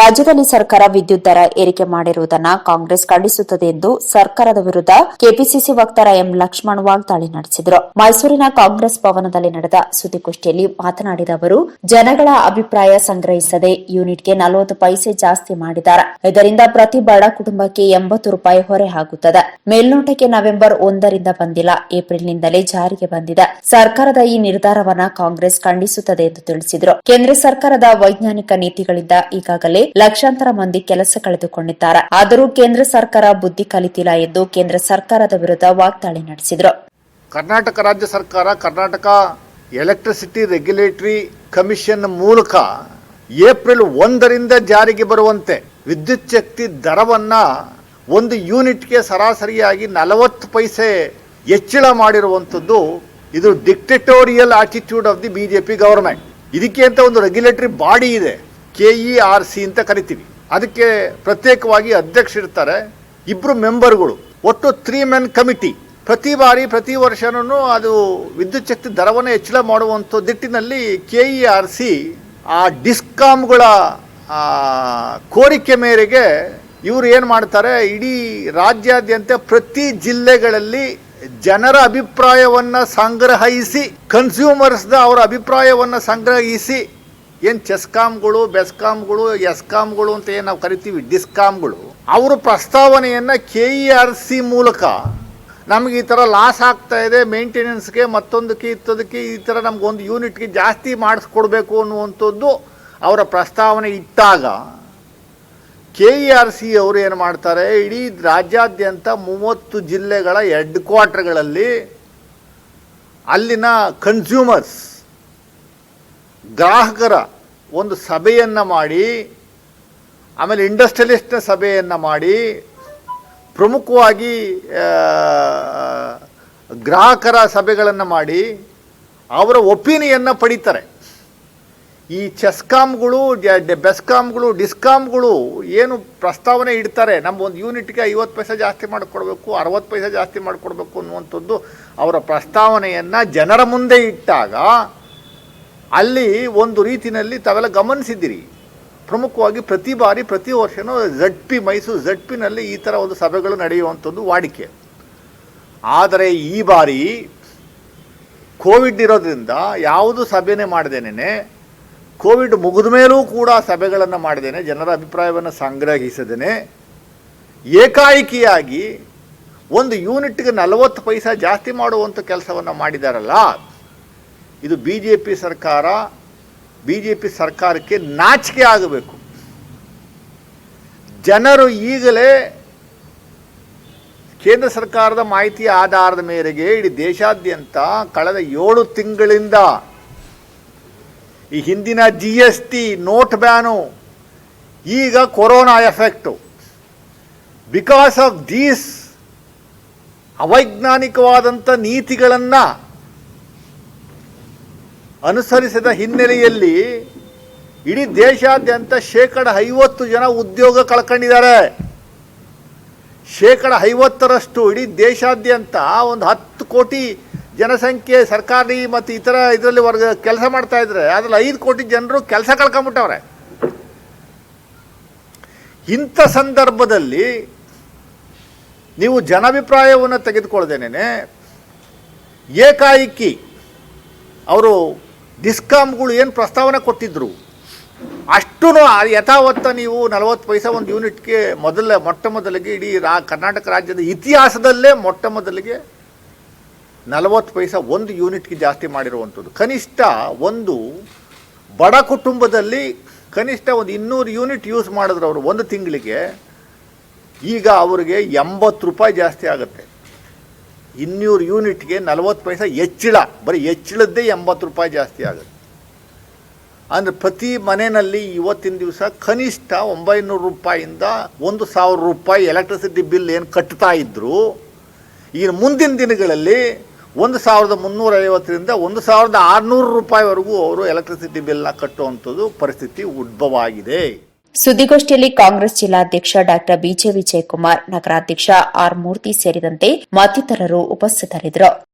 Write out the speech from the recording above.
ರಾಜ್ಯದಲ್ಲಿ ಸರ್ಕಾರ ವಿದ್ಯುತ್ ದರ ಏರಿಕೆ ಮಾಡಿರುವುದನ್ನು ಕಾಂಗ್ರೆಸ್ ಖಂಡಿಸುತ್ತದೆ ಎಂದು ಸರ್ಕಾರದ ವಿರುದ್ಧ ಕೆಪಿಸಿಸಿ ವಕ್ತಾರ ಎಂ ಲಕ್ಷ್ಮಣ್ ವಾಗ್ದಾಳಿ ನಡೆಸಿದರು. ಮೈಸೂರಿನ ಕಾಂಗ್ರೆಸ್ ಭವನದಲ್ಲಿ ನಡೆದ ಸುದ್ದಿಗೋಷ್ಠಿಯಲ್ಲಿ ಮಾತನಾಡಿದ ಅವರು, ಜನಗಳ ಅಭಿಪ್ರಾಯ ಸಂಗ್ರಹಿಸದೆ ಯೂನಿಟ್ಗೆ ನಲವತ್ತು ಪೈಸೆ ಜಾಸ್ತಿ ಮಾಡಿದ್ದಾರೆ. ಇದರಿಂದ ಪ್ರತಿ ಬಡ ಕುಟುಂಬಕ್ಕೆ ಎಂಬತ್ತು ರೂಪಾಯಿ ಹೊರೆ ಆಗುತ್ತದೆ. ಮೇಲ್ನೋಟಕ್ಕೆ ನವೆಂಬರ್ ಒಂದರಿಂದ ಬಂದಿಲ್ಲ, ಏಪ್ರಿಲ್ನಿಂದಲೇ ಜಾರಿಗೆ ಬಂದಿದೆ. ಸರ್ಕಾರದ ಈ ನಿರ್ಧಾರವನ್ನ ಕಾಂಗ್ರೆಸ್ ಖಂಡಿಸುತ್ತದೆ ಎಂದು ತಿಳಿಸಿದರು. ಕೇಂದ್ರ ಸರ್ಕಾರದ ವೈಜ್ಞಾನಿಕ ನೀತಿಗಳಿಂದ ಈಗಾಗಲೇ ಲಕ್ಷಾಂತರ ಮಂದಿ ಕೆಲಸ ಕಳೆದುಕೊಂಡಿದ್ದಾರೆ. ಆದರೂ ಕೇಂದ್ರ ಸರ್ಕಾರ ಬುದ್ಧಿ ಕಲಿತಿಲ್ಲ ಎಂದು ಕೇಂದ್ರ ಸರ್ಕಾರದ ವಿರುದ್ಧ ವಾಗ್ದಾಳಿ ನಡೆಸಿದರು. ಕರ್ನಾಟಕ ರಾಜ್ಯ ಸರ್ಕಾರ, ಕರ್ನಾಟಕ ಎಲೆಕ್ಟ್ರಿಸಿಟಿ ರೆಗ್ಯುಲೇಟರಿ ಕಮಿಷನ್ ಮೂಲಕ ಏಪ್ರಿಲ್ ಒಂದರಿಂದ ಜಾರಿಗೆ ಬರುವಂತೆ ವಿದ್ಯುತ್ ಶಕ್ತಿ ದರವನ್ನು ಒಂದು ಯೂನಿಟ್ಗೆ ಸರಾಸರಿಯಾಗಿ ನಲವತ್ತು ಪೈಸೆ ಹೆಚ್ಚಳ ಮಾಡಿರುವಂಥದ್ದು ಇದು dictatorial attitude of the B J P government ಇದಕ್ಕೆ ಅಂತ ಒಂದು ರೆಗ್ಯುಲೇಟರಿ ಬಾಡಿ ಇದೆ. ಕೆ ಇ ಆರ್ ಸಿ ಅಂತ ಕರಿತೀವಿ. ಅದಕ್ಕೆ ಪ್ರತ್ಯೇಕವಾಗಿ ಅಧ್ಯಕ್ಷರಿರ್ತಾರೆ ಇಬ್ಬರು ಮೆಂಬರ್ಗಳು. ಒಟ್ಟು ತ್ರೀ ಮೆನ್ ಕಮಿಟಿ ಪ್ರತಿ ಬಾರಿ, ಪ್ರತಿ ವರ್ಷನೂ ಅದು ವಿದ್ಯುತ್ ಶಕ್ತಿ ದರವನ್ನು ಹೆಚ್ಚಳ ಮಾಡುವಂಥ ದಿಟ್ಟಿನಲ್ಲಿ ಕೆ ಇ ಆರ್ ಸಿ ಆ ಡಿಸ್ಕಾಮ್ಗಳ ಕೋರಿಕೆ ಮೇರೆಗೆ ಇವರು ಏನು ಮಾಡ್ತಾರೆ? ಇಡೀ ರಾಜ್ಯಾದ್ಯಂತ ಪ್ರತಿ ಜಿಲ್ಲೆಗಳಲ್ಲಿ ಜನರ ಅಭಿಪ್ರಾಯವನ್ನು ಸಂಗ್ರಹಿಸಿ ಕನ್ಸ್ಯೂಮರ್ಸ್ದ ಅವರ ಅಭಿಪ್ರಾಯವನ್ನು ಸಂಗ್ರಹಿಸಿ ಏನು ಚೆಸ್ಕಾಮ್ಗಳು ಬೆಸ್ಕಾಮ್ಗಳು ಎಸ್ಕಾಮ್ಗಳು ಅಂತ ಏನು ನಾವು ಕರಿತೀವಿ? ಡಿಸ್ಕಾಮ್ಗಳು ಅವರ ಪ್ರಸ್ತಾವನೆಯನ್ನು ಕೆ ಇ ಆರ್ ಸಿ ಮೂಲಕ ನಮಗೆ ಈ ಥರ ಲಾಸ್ ಆಗ್ತಾ ಇದೆ ಮೇಂಟೆನೆನ್ಸ್ಗೆ ಮತ್ತೊಂದಕ್ಕೆ ಇತ್ತದಕ್ಕೆ ಈ ಥರ ನಮಗೊಂದು ಯೂನಿಟ್ಗೆ ಜಾಸ್ತಿ ಮಾಡಿಸ್ಕೊಡ್ಬೇಕು ಅನ್ನುವಂಥದ್ದು ಅವರ ಪ್ರಸ್ತಾವನೆ ಇಟ್ಟಾಗ ಕೆ ಇ ಆರ್ ಸಿ ಅವರು ಏನು ಮಾಡ್ತಾರೆ? ಇಡೀ ರಾಜ್ಯಾದ್ಯಂತ ಮೂವತ್ತು ಜಿಲ್ಲೆಗಳ ಹೆಡ್ ಕ್ವಾರ್ಟರ್ಗಳಲ್ಲಿ ಅಲ್ಲಿನ ಕನ್ಸ್ಯೂಮರ್ಸ್ ಗ್ರಾಹಕರ ಒಂದು ಸಭೆಯನ್ನು ಮಾಡಿ, ಆಮೇಲೆ ಇಂಡಸ್ಟ್ರಿಯಲಿಸ್ಟ್ನ ಸಭೆಯನ್ನು ಮಾಡಿ, ಪ್ರಮುಖವಾಗಿ ಗ್ರಾಹಕರ ಸಭೆಗಳನ್ನು ಮಾಡಿ, ಅವರ ಒಪಿನಿಯನ್ನು ಪಡೀತಾರೆ. ಈ ಚೆಸ್ಕಾಮ್ಗಳು ಬೆಸ್ಕಾಮ್ಗಳು ಡಿಸ್ಕಾಮ್ಗಳು ಏನು ಪ್ರಸ್ತಾವನೆ ಇಡ್ತಾರೆ, ನಮ್ಮ ಒಂದು ಯೂನಿಟ್ಗೆ ಐವತ್ತು ಪೈಸೆ ಜಾಸ್ತಿ ಮಾಡಿಕೊಡ್ಬೇಕು, ಅರವತ್ತು ಪೈಸೆ ಜಾಸ್ತಿ ಮಾಡಿಕೊಡ್ಬೇಕು ಅನ್ನುವಂಥದ್ದು ಅವರ ಪ್ರಸ್ತಾವನೆಯನ್ನು ಜನರ ಮುಂದೆ ಇಟ್ಟಾಗ ಅಲ್ಲಿ ಒಂದು ರೀತಿಯಲ್ಲಿ ತಾವೆಲ್ಲ ಗಮನಿಸಿದ್ದೀರಿ. ಪ್ರಮುಖವಾಗಿ ಪ್ರತಿ ಬಾರಿ, ಪ್ರತಿ ವರ್ಷವೂ ಝಡ್ ಪಿ ಮೈಸೂರು ಝಡ್ ಪಿನಲ್ಲಿ ಈ ಥರ ಒಂದು ಸಭೆಗಳು ನಡೆಯುವಂಥದ್ದು ವಾಡಿಕೆ. ಆದರೆ ಈ ಬಾರಿ ಕೋವಿಡ್ ಇರೋದ್ರಿಂದ ಯಾವುದು ಸಭೆನೇ ಮಾಡ್ದೇನೆ ಕೋವಿಡ್ ಮುಗಿದ ಮೇಲೂ ಕೂಡ ಸಭೆಗಳನ್ನು ಮಾಡದೇನೆ, ಜನರ ಅಭಿಪ್ರಾಯವನ್ನು ಸಂಗ್ರಹಿಸದೇನೆ. ಏಕಾಏಕಿಯಾಗಿ ಒಂದು ಯೂನಿಟ್ಗೆ ನಲವತ್ತು ಪೈಸಾ ಜಾಸ್ತಿ ಮಾಡುವಂಥ ಕೆಲಸವನ್ನು ಮಾಡಿದಾರಲ್ಲ ಇದು ಬಿ ಜೆ ಪಿ ಸರ್ಕಾರ ಬಿ ಜೆ ಪಿ ಸರ್ಕಾರಕ್ಕೆ ನಾಚಿಕೆ ಆಗಬೇಕು. ಜನರು ಈಗಲೇ ಕೇಂದ್ರ ಸರ್ಕಾರದ ಮಾಹಿತಿಯ ಆಧಾರದ ಮೇರೆಗೆ ಇಡೀ ದೇಶಾದ್ಯಂತ ಕಳೆದ ಏಳು ತಿಂಗಳಿಂದ ಈ ಹಿಂದಿನ G S T note ban ಈಗ corona effect. Because of these ಅವೈಜ್ಞಾನಿಕವಾದಂಥ ನೀತಿಗಳನ್ನು ಅನುಸರಿಸಿದ ಹಿನ್ನೆಲೆಯಲ್ಲಿ ಇಡೀ ದೇಶಾದ್ಯಂತ ಶೇಕಡ ಐವತ್ತು ಜನ ಉದ್ಯೋಗ ಕಳ್ಕೊಂಡಿದ್ದಾರೆ. ಶೇಕಡ ಐವತ್ತರಷ್ಟು ಇಡೀ ದೇಶಾದ್ಯಂತ ಒಂದು ಹತ್ತು ಕೋಟಿ ಜನಸಂಖ್ಯೆ ಸರ್ಕಾರಿ ಮತ್ತು ಇತರ ಇದರಲ್ಲಿ ವರ್ಗ ಕೆಲಸ ಮಾಡ್ತಾ ಇದ್ದಾರೆ ಅದರಲ್ಲಿ ಐದು ಕೋಟಿ ಜನರು ಕೆಲಸ ಕಳ್ಕೊಂಬಿಟ್ಟವ್ರೆ. ಇಂಥ ಸಂದರ್ಭದಲ್ಲಿ ನೀವು ಜನಾಭಿಪ್ರಾಯವನ್ನು ತೆಗೆದುಕೊಳ್ಳದೇನೆ ಏಕಾಏಕಿ ಅವರು ಡಿಸ್ಕಾಮ್ಗಳು ಏನು ಪ್ರಸ್ತಾವನೆ ಕೊಟ್ಟಿದ್ರು? ಅಷ್ಟೂ ಯಥಾವತ್ತ ನೀವು ನಲವತ್ತು ಪೈಸಾ ಒಂದು ಯೂನಿಟ್ಗೆ ಮೊದಲ, ಮೊಟ್ಟ ಮೊದಲಿಗೆ ಇಡೀ ರಾ, ಕರ್ನಾಟಕ ರಾಜ್ಯದ ಇತಿಹಾಸದಲ್ಲೇ ಮೊಟ್ಟ ಮೊದಲಿಗೆ ನಲವತ್ತು ಪೈಸಾ ಒಂದು ಯೂನಿಟ್ಗೆ ಜಾಸ್ತಿ ಮಾಡಿರುವಂಥದ್ದು. ಕನಿಷ್ಠ ಒಂದು ಬಡ ಕುಟುಂಬದಲ್ಲಿ ಕನಿಷ್ಠ ಒಂದು ಇನ್ನೂರು ಯೂನಿಟ್ ಯೂಸ್ ಮಾಡಿದ್ರು ಅವರು ಒಂದು ತಿಂಗಳಿಗೆ, ಈಗ ಅವರಿಗೆ ಎಂಬತ್ತು ರೂಪಾಯಿ ಜಾಸ್ತಿ ಆಗುತ್ತೆ. ಇನ್ನೂರು ಯೂನಿಟ್ಗೆ ನಲವತ್ತು ಪೈಸಾ ಹೆಚ್ಚಳ. ಬರೀ ಹೆಚ್ಚಳದ್ದೇ ಎಂಬತ್ತು ರೂಪಾಯಿ ಜಾಸ್ತಿ ಆಗುತ್ತೆ. ಅಂದರೆ ಪ್ರತಿ ಮನೆಯಲ್ಲಿ ಇವತ್ತಿನ ದಿವಸ ಕನಿಷ್ಠ ಒಂಬೈನೂರು ರೂಪಾಯಿಂದ ಒಂದು ಸಾವಿರ ರೂಪಾಯಿ ಎಲೆಕ್ಟ್ರಿಸಿಟಿ ಬಿಲ್ ಏನು ಕಟ್ತಾ ಇದ್ದರು ಈಗ ಮುಂದಿನ ದಿನಗಳಲ್ಲಿ ಒಂದು ಸಾವಿರದ ಮುನ್ನೂರೈವತ್ತರಿಂದ ಒಂದು ಸಾವಿರದ ಆರುನೂರು ರೂಪಾಯಿವರೆಗೂ ಅವರು ಎಲೆಕ್ಟ್ರಿಸಿಟಿ ಬಿಲ್ನ ಕಟ್ಟುವಂಥದ್ದು ಪರಿಸ್ಥಿತಿ ಉದ್ಭವ ಆಗಿದೆ. ಸುದ್ದಿಗೋಷ್ಠಿಯಲ್ಲಿ ಕಾಂಗ್ರೆಸ್ ಜಿಲ್ಲಾಧ್ಯಕ್ಷ ಡಾ ಬಿಜೆ ವಿಜಯಕುಮಾರ್ ನಗರಾಧ್ಯಕ್ಷ ಆರ್ ಮೂರ್ತಿ ಸೇರಿದಂತೆ ಮತ್ತಿತರರು ಉಪಸ್ಥಿತರಿದ್ದರು.